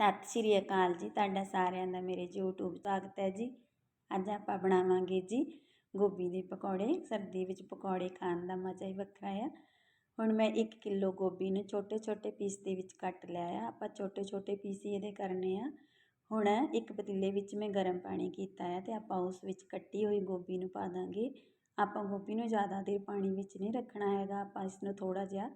ਸਤਿ ਸ਼੍ਰੀ ਅਕਾਲ ਜੀ, ਤੁਹਾਡਾ ਸਾਰਿਆਂ ਦਾ ਮੇਰੇ YouTube ਸਵਾਗਤ ਹੈ ਜੀ। ਅੱਜ ਆਪਾਂ ਬਣਾਵਾਂਗੇ ਜੀ ਗੋਭੀ ਦੇ ਪਕੌੜੇ। ਸਰਦੀ ਵਿੱਚ ਪਕੌੜੇ ਖਾਣ ਦਾ ਮਜ਼ਾ ਹੀ ਵੱਖਰਾ ਆ। ਹੁਣ ਮੈਂ 1 ਕਿਲੋ ਗੋਭੀ ਨੂੰ ਛੋਟੇ ਛੋਟੇ ਪੀਸ ਦੇ ਵਿੱਚ ਕੱਟ ਲਿਆ ਆ। ਆਪਾਂ ਛੋਟੇ ਛੋਟੇ ਪੀਸ ਹੀ ਇਹਦੇ ਕਰਨੇ ਆ। ਹੁਣ ਇੱਕ ਪਤੀਲੇ ਵਿੱਚ ਮੈਂ ਗਰਮ ਪਾਣੀ ਕੀਤਾ ਹੈ ਤੇ ਆਪਾਂ ਉਸ ਵਿੱਚ ਕੱਟੀ ਹੋਈ ਗੋਭੀ ਨੂੰ ਪਾ ਦਾਂਗੇ। ਆਪਾਂ ਗੋਭੀ ਨੂੰ ਜ਼ਿਆਦਾ ਦੇਰ ਪਾਣੀ ਵਿੱਚ ਨਹੀਂ ਰੱਖਣਾ ਹੈਗਾ। ਆਪਾਂ ਇਸ ਨੂੰ ਥੋੜ੍ਹਾ ਜਿਹਾ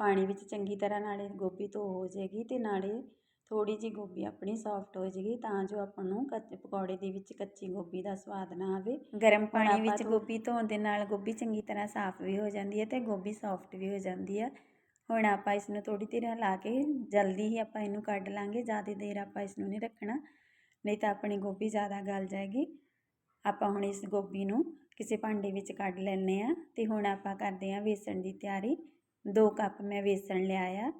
ਪਾਣੀ ਵਿੱਚ ਚੰਗੀ ਤਰ੍ਹਾਂ ਨਾਲੇ ਗੋਭੀ ਧੋ ਹੋ ਜਾਏਗੀ ਤੇ ਨਾਲੇ ਥੋੜ੍ਹੀ ਜਿਹੀ ਗੋਭੀ ਆਪਣੀ ਸੌਫਟ ਹੋ ਜਾਏਗੀ ਤਾਂ ਜੋ ਆਪਾਂ ਨੂੰ ਕੱਚੇ ਪਕੌੜੇ ਦੇ ਵਿੱਚ ਕੱਚੀ ਗੋਭੀ ਦਾ ਸਵਾਦ ਨਾ ਆਵੇ। ਗਰਮ ਪਾਣੀ ਵਿੱਚ ਗੋਭੀ ਧੋਣ ਦੇ ਨਾਲ ਗੋਭੀ ਚੰਗੀ ਤਰ੍ਹਾਂ ਸਾਫ਼ ਵੀ ਹੋ ਜਾਂਦੀ ਹੈ ਤੇ ਗੋਭੀ ਸੌਫਟ ਵੀ ਹੋ ਜਾਂਦੀ ਹੈ। ਹੁਣ ਆਪਾਂ ਇਸ ਨੂੰ ਥੋੜ੍ਹੀ ਦੇਰ ਹਿਲਾ ਕੇ ਜਲਦੀ ਹੀ ਆਪਾਂ ਇਹਨੂੰ ਕੱਢ ਲਾਂਗੇ ਜ਼ਿਆਦਾ ਦੇਰ ਆਪਾਂ ਇਸ ਨੂੰ ਨਹੀਂ ਰੱਖਣਾ ਨਹੀਂ ਤਾਂ ਆਪਣੀ ਗੋਭੀ ਜ਼ਿਆਦਾ ਗਲ ਜਾਏਗੀ। ਆਪਾਂ ਹੁਣ ਇਸ ਗੋਭੀ ਨੂੰ ਕਿਸੇ ਭਾਂਡੇ ਵਿੱਚ ਕੱਢ ਲੈਂਦੇ ਆ ਤੇ ਹੁਣ ਆਪਾਂ ਕਰਦੇ ਆ ਵੇਸਣ ਦੀ ਤਿਆਰੀ। 2 ਕੱਪ ਮੈਂ ਵੇਸਣ ਲਿਆ ਆ।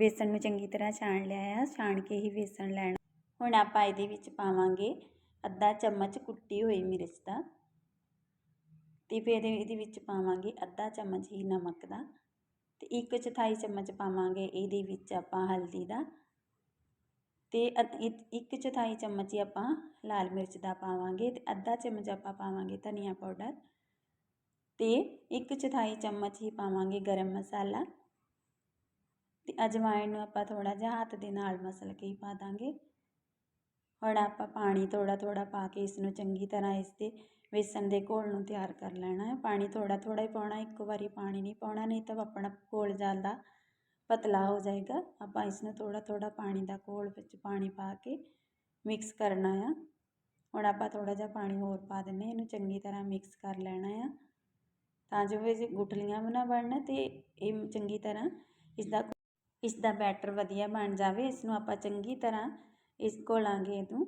ਵੇਸਣ ਨੂੰ ਚੰਗੀ ਤਰ੍ਹਾਂ ਛਾਣ ਲਿਆ ਆ, ਛਾਣ ਕੇ ਹੀ ਵੇਸਣ ਲੈਣਾ। ਹੁਣ ਆਪਾਂ ਇਹਦੇ ਵਿੱਚ ਪਾਵਾਂਗੇ ਅੱਧਾ ਚਮਚ ਕੁੱਟੀ ਹੋਈ ਮਿਰਚ ਦਾ ਤੇ ਫਿਰ ਇਹਦੇ ਵਿੱਚ ਪਾਵਾਂਗੇ ਅੱਧਾ ਚਮਚ ਹੀ ਨਮਕ ਦਾ ਤੇ ਇੱਕ ਚੌਥਾਈ ਚਮਚ ਪਾਵਾਂਗੇ ਇਹਦੇ ਵਿੱਚ ਆਪਾਂ ਹਲਦੀ ਦਾ ਤੇ ਇੱਕ ਚੌਥਾਈ ਚਮਚ ਹੀ ਆਪਾਂ ਲਾਲ ਮਿਰਚ ਦਾ ਪਾਵਾਂਗੇ ਤੇ ਅੱਧਾ ਚਮਚ ਆਪਾਂ ਪਾਵਾਂਗੇ ਧਨੀਆ ਪਾਊਡਰ ਤੇ ਇੱਕ ਚੌਥਾਈ ਚਮਚ ਹੀ ਪਾਵਾਂਗੇ ਗਰਮ ਮਸਾਲਾ ਤੇ ਅਜਵਾਇਣ ਨੂੰ ਆਪਾਂ ਥੋੜਾ ਜਿਹਾ ਹੱਥ ਦੇ ਨਾਲ ਮਸਲ ਕੇ ਹੀ ਪਾ ਦਾਂਗੇ ਹੁਣ ਆਪਾਂ ਪਾਣੀ ਥੋੜਾ ਥੋੜਾ ਪਾ ਕੇ ਇਸ ਨੂੰ ਚੰਗੀ ਤਰ੍ਹਾਂ ਇਸ ਦੇ ਵੇਸਣ ਦੇ ਘੋਲ ਨੂੰ ਤਿਆਰ ਕਰ ਲੈਣਾ ਹੈ ਪਾਣੀ ਥੋੜਾ ਥੋੜਾ ਹੀ ਪਾਉਣਾ ਇੱਕੋ ਵਾਰੀ ਪਾਣੀ ਨਹੀਂ ਪਾਉਣਾ ਨਹੀਂ ਤਾਂ ਆਪਣਾ ਘੋਲ ਜਾਂਦਾ ਪਤਲਾ ਹੋ ਜਾਏਗਾ ਆਪਾਂ ਇਸ ਨੂੰ ਥੋੜਾ ਥੋੜਾ ਪਾਣੀ ਦਾ ਘੋਲ ਵਿੱਚ ਪਾਣੀ ਪਾ ਕੇ ਮਿਕਸ ਕਰਨਾ ਆ ਹੁਣ ਆਪਾਂ ਥੋੜਾ ਜਿਹਾ ਪਾਣੀ ਹੋਰ ਪਾ ਦਿੰਨੇ ਇਹਨੂੰ ਚੰਗੀ ਤਰ੍ਹਾਂ ਮਿਕਸ ਕਰ ਲੈਣਾ ਆ ਤਾਂ ਜੋ ਇਹ ਗੁਠਲੀਆਂ ਬਣਾ ਬਣਨ ਤੇ ਇਹ ਚੰਗੀ ਤਰ੍ਹਾਂ ਇਸ ਦਾ ਇਸ ਦਾ ਬੈਟਰ ਵਧੀਆ ਬਣ ਜਾਵੇ, ਇਸ ਨੂੰ ਆਪਾਂ ਚੰਗੀ ਤਰ੍ਹਾਂ ਇਸ ਘੋਲਾਂਗੇ ਇਹਨੂੰ।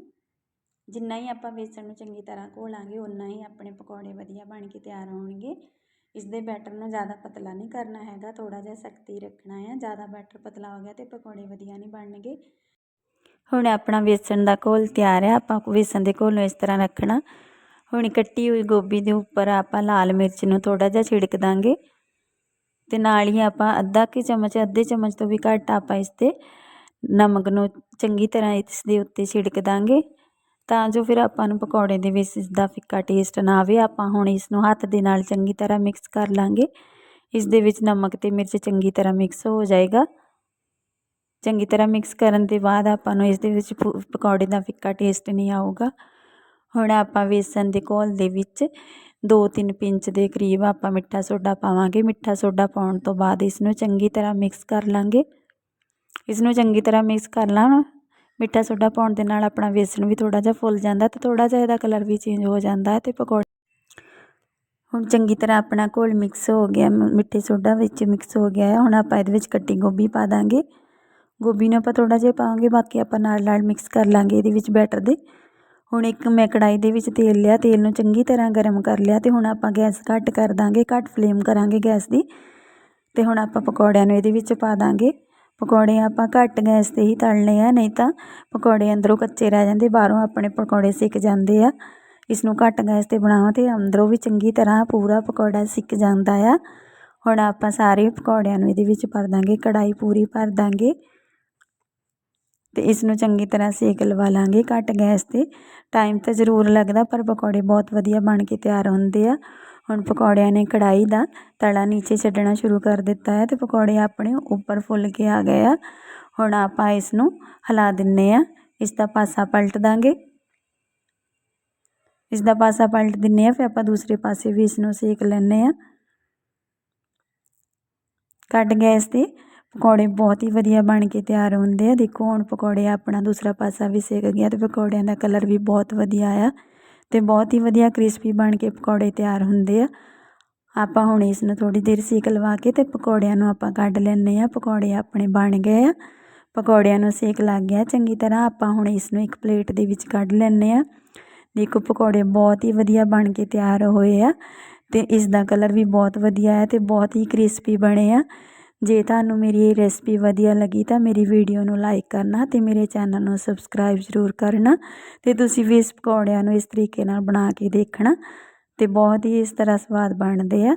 ਜਿੰਨਾ ਹੀ ਆਪਾਂ ਵੇਸਣ ਨੂੰ ਚੰਗੀ ਤਰ੍ਹਾਂ ਘੋਲਾਂਗੇ ਉਨਾ ਹੀ ਆਪਣੇ ਪਕੌੜੇ ਵਧੀਆ ਬਣ ਕੇ ਤਿਆਰ ਹੋਣਗੇ। ਇਸ ਦੇ ਬੈਟਰ ਨੂੰ ਜ਼ਿਆਦਾ ਪਤਲਾ ਨਹੀਂ ਕਰਨਾ ਹੈਗਾ ਥੋੜਾ ਜਿਹਾ ਸਖਤੀ ਰੱਖਣਾ ਹੈ ਜ਼ਿਆਦਾ ਬੈਟਰ ਪਤਲਾ ਹੋ ਗਿਆ ਤੇ ਪਕੌੜੇ ਵਧੀਆ ਨਹੀਂ ਬਣਨਗੇ। ਹੁਣ ਆਪਣਾ ਵੇਸਣ ਦਾ ਘੋਲ ਤਿਆਰ ਹੈ ਆਪਾਂ ਵੇਸਣ ਦੇ ਘੋਲ ਨੂੰ ਇਸ ਤਰ੍ਹਾਂ ਰੱਖਣਾ। ਹੁਣ ਕੱਟੀ ਹੋਈ ਗੋਭੀ ਦੇ ਉੱਪਰ ਆਪਾਂ ਲਾਲ ਮਿਰਚ ਨੂੰ ਥੋੜਾ ਜਿਹਾ ਛਿੜਕ ਦਾਂਗੇ। ਅਤੇ ਨਾਲ ਹੀ ਆਪਾਂ ਅੱਧਾ ਕੁ ਚਮਚ, ਅੱਧੇ ਚਮਚ ਤੋਂ ਵੀ ਘੱਟ ਆਪਾਂ ਇਸ ਤੇ ਨਮਕ ਨੂੰ ਚੰਗੀ ਤਰ੍ਹਾਂ ਇਸ ਦੇ ਉੱਤੇ ਛਿੜਕ ਦਾਂਗੇ। ਤਾਂ ਜੋ ਫਿਰ ਆਪਾਂ ਨੂੰ ਪਕੌੜੇ ਦੇ ਵਿੱਚ ਇਸ ਦਾ ਫਿੱਕਾ ਟੇਸਟ ਨਾ ਆਵੇ, ਆਪਾਂ ਹੁਣ ਇਸ ਨੂੰ ਹੱਥ ਦੇ ਨਾਲ ਚੰਗੀ ਤਰ੍ਹਾਂ ਮਿਕਸ ਕਰ ਲਾਂਗੇ। ਇਸ ਦੇ ਵਿੱਚ ਨਮਕ ਤੇ ਮਿਰਚ ਚੰਗੀ ਤਰ੍ਹਾਂ ਮਿਕਸ ਹੋ ਜਾਏਗਾ। ਚੰਗੀ ਤਰ੍ਹਾਂ ਮਿਕਸ ਕਰਨ ਦੇ ਬਾਅਦ ਆਪਾਂ ਨੂੰ ਇਸ ਦੇ ਵਿੱਚ ਪਕੌੜੇ ਦਾ ਫਿੱਕਾ ਟੇਸਟ ਨਹੀਂ ਆਊਗਾ। ਹੁਣ ਆਪਾਂ ਵੇਸਣ ਦੇ ਘੋਲ ਦੇ ਵਿੱਚ 2-3 ਪਿੰਚ ਦੇ ਕਰੀਬ ਆਪਾਂ ਮਿੱਠਾ ਸੋਡਾ ਪਾਵਾਂਗੇ। ਮਿੱਠਾ ਸੋਡਾ ਪਾਉਣ ਤੋਂ ਬਾਅਦ ਇਸ ਨੂੰ ਚੰਗੀ ਤਰ੍ਹਾਂ ਮਿਕਸ ਕਰ ਲਾਂਗੇ। ਇਸ ਨੂੰ ਚੰਗੀ ਤਰ੍ਹਾਂ ਮਿਕਸ ਕਰ ਲਾਂ ਮਿੱਠਾ ਸੋਡਾ ਪਾਉਣ ਦੇ ਨਾਲ ਆਪਣਾ ਵੇਸਣ ਵੀ ਥੋੜਾ ਜਿਹਾ ਫੁੱਲ ਜਾਂਦਾ ਤੇ ਥੋੜਾ ਜਿਹਾ ਇਹਦਾ ਕਲਰ ਵੀ ਚੇਂਜ ਹੋ ਜਾਂਦਾ ਤੇ ਪਕੌੜੇ ਹੁਣ ਚੰਗੀ ਤਰ੍ਹਾਂ ਆਪਣਾ ਘੋਲ ਮਿਕਸ ਹੋ ਗਿਆ। ਮਿੱਠੇ ਸੋਡਾ ਵਿੱਚ ਮਿਕਸ ਹੋ ਗਿਆ ਹੈ। ਹੁਣ ਆਪਾਂ ਇਹਦੇ ਵਿੱਚ ਕੱਟੀ ਗੋਭੀ ਪਾ ਦਾਂਗੇ। ਗੋਭੀ ਨੂੰ ਆਪਾਂ ਥੋੜਾ ਜਿਹਾ ਪਾਵਾਂਗੇ। ਬਾਕੀ ਆਪਾਂ ਨਾਲ ਨਾਲ ਮਿਕਸ ਕਰ ਲਾਂਗੇ ਇਹਦੇ ਵਿੱਚ ਬੈਟਰ ਦੇ। ਹੁਣ ਇੱਕ ਮੈਂ ਕੜਾਈ ਦੇ ਵਿੱਚ ਤੇਲ ਲਿਆ, ਤੇਲ ਨੂੰ ਚੰਗੀ ਤਰ੍ਹਾਂ ਗਰਮ ਕਰ ਲਿਆ ਤੇ ਹੁਣ ਆਪਾਂ ਗੈਸ ਘੱਟ ਕਰ ਦਾਂਗੇ, ਘੱਟ ਫਲੇਮ ਕਰਾਂਗੇ ਗੈਸ ਦੀ ਤੇ ਹੁਣ ਆਪਾਂ ਪਕੌੜਿਆਂ ਨੂੰ ਇਹਦੇ ਵਿੱਚ ਪਾ ਦਾਂਗੇ। ਪਕੌੜੇ ਆਪਾਂ ਘੱਟ ਗੈਸ ਤੇ ਹੀ ਤਲਣੇ ਆ, ਨਹੀਂ ਤਾਂ ਪਕੌੜੇ ਅੰਦਰੋਂ ਕੱਚੇ ਰਹਿ ਜਾਂਦੇ, ਬਾਹਰੋਂ ਆਪਣੇ ਪਕੌੜੇ ਸਿੱਕ ਜਾਂਦੇ ਆ। ਇਸ ਨੂੰ ਘੱਟ ਗੈਸ ਤੇ ਬਣਾਓ ਤੇ ਅੰਦਰੋਂ ਵੀ ਚੰਗੀ ਤਰ੍ਹਾਂ ਪੂਰਾ ਪਕੌੜਾ ਸਿੱਕ ਜਾਂਦਾ ਆ। ਹੁਣ ਆਪਾਂ ਸਾਰੇ ਪਕੌੜਿਆਂ ਨੂੰ ਇਹਦੇ ਵਿੱਚ ਭਰ ਦਾਂਗੇ ਕੜਾਈ ਪੂਰੀ ਭਰ ਦਾਂਗੇ। ਤੇ ਇਸ ਨੂੰ ਚੰਗੀ ਤਰ੍ਹਾਂ ਸੇਕ ਲਵਾ ਲਾਂਗੇ ਘੱਟ ਗੈਸ ਤੇ। ਟਾਈਮ ਤਾਂ ਜ਼ਰੂਰ ਲੱਗਦਾ, ਪਰ ਪਕੌੜੇ ਬਹੁਤ ਵਧੀਆ ਬਣ ਕੇ ਤਿਆਰ ਹੁੰਦੇ ਆ। ਹੁਣ ਪਕੌੜਿਆਂ ਨੇ ਕੜਾਈ ਦਾ ਤਲਾ ਨੀਚੇ ਛੱਡਣਾ ਸ਼ੁਰੂ ਕਰ ਦਿੱਤਾ ਹੈ ਤੇ ਪਕੌੜੇ ਆਪਣੇ ਉੱਪਰ ਫੁੱਲ ਕੇ ਆ ਗਏ ਆ। ਹੁਣ ਆਪਾਂ ਇਸ ਨੂੰ ਹਿਲਾ ਦਿੰਨੇ ਆ। ਇਸ ਦਾ ਪਾਸਾ ਪਲਟ ਦਾਂਗੇ। ਇਸ ਦਾ ਪਾਸਾ ਪਲਟ ਦਿੰਨੇ ਆ, ਫਿਰ ਆਪਾਂ ਦੂਸਰੇ ਪਾਸੇ ਵੀ ਇਸ ਨੂੰ ਸੇਕ ਲੈਣੇ ਆ। ਕੱਟ ਗੈਸ ਤੇ ਪਕੌੜੇ ਬਹੁਤ ਹੀ ਵਧੀਆ ਬਣ ਕੇ ਤਿਆਰ ਹੁੰਦੇ ਆ। ਦੇਖੋ, ਹੁਣ ਪਕੌੜੇ ਆਪਣਾ ਦੂਸਰਾ ਪਾਸਾ ਵੀ ਸੇਕ ਗਿਆ ਤੇ ਪਕੌੜਿਆਂ ਦਾ ਕਲਰ ਵੀ ਬਹੁਤ ਵਧੀਆ ਆ ਤੇ ਬਹੁਤ ਹੀ ਵਧੀਆ ਕ੍ਰਿਸਪੀ ਬਣ ਕੇ ਪਕੌੜੇ ਤਿਆਰ ਹੁੰਦੇ ਆ। ਆਪਾਂ ਹੁਣ ਇਸ ਨੂੰ ਥੋੜੀ ਦੇਰ ਸੇਕ ਲਵਾ ਕੇ ਤੇ ਪਕੌੜਿਆਂ ਨੂੰ ਆਪਾਂ ਕੱਢ ਲੈਣੇ ਆ ਪਕੌੜੇ ਆਪਣੇ ਬਣ ਗਏ ਆ। ਪਕੌੜਿਆਂ ਨੂੰ ਸੇਕ ਲੱਗ ਗਿਆ। ਚੰਗੀ ਤਰ੍ਹਾਂ ਆਪਾਂ ਹੁਣ ਇਸ ਨੂੰ ਇੱਕ ਪਲੇਟ ਦੇ ਵਿੱਚ ਕੱਢ ਲੈਣੇ ਆ ਦੇਖੋ, ਪਕੌੜੇ ਬਹੁਤ ਹੀ ਵਧੀਆ ਬਣ ਕੇ ਤਿਆਰ ਹੋਏ ਆ ਤੇ ਇਸ ਦਾ ਕਲਰ ਵੀ ਬਹੁਤ ਵਧੀਆ ਹੈ ਤੇ ਬਹੁਤ ਹੀ ਕ੍ਰਿਸਪੀ ਬਣੇ ਆ। ਜੇ ਤੁਹਾਨੂੰ ਮੇਰੀ ਇਹ ਰੈਸਪੀ ਵਧੀਆ ਲੱਗੀ ਤਾਂ ਮੇਰੀ ਵੀਡੀਓ ਨੂੰ ਲਾਈਕ ਕਰਨਾ ਤੇ ਮੇਰੇ ਚੈਨਲ ਨੂੰ ਸਬਸਕ੍ਰਾਈਬ ਜ਼ਰੂਰ ਕਰਨਾ ਤੇ ਤੁਸੀਂ ਵੀ ਇਸ ਪਕੌੜਿਆਂ ਨੂੰ ਇਸ ਤਰੀਕੇ ਨਾਲ ਬਣਾ ਕੇ ਦੇਖਣਾ ਤੇ ਬਹੁਤ ਹੀ ਇਸ ਤਰ੍ਹਾਂ ਸਵਾਦ ਬਣਦੇ ਆ।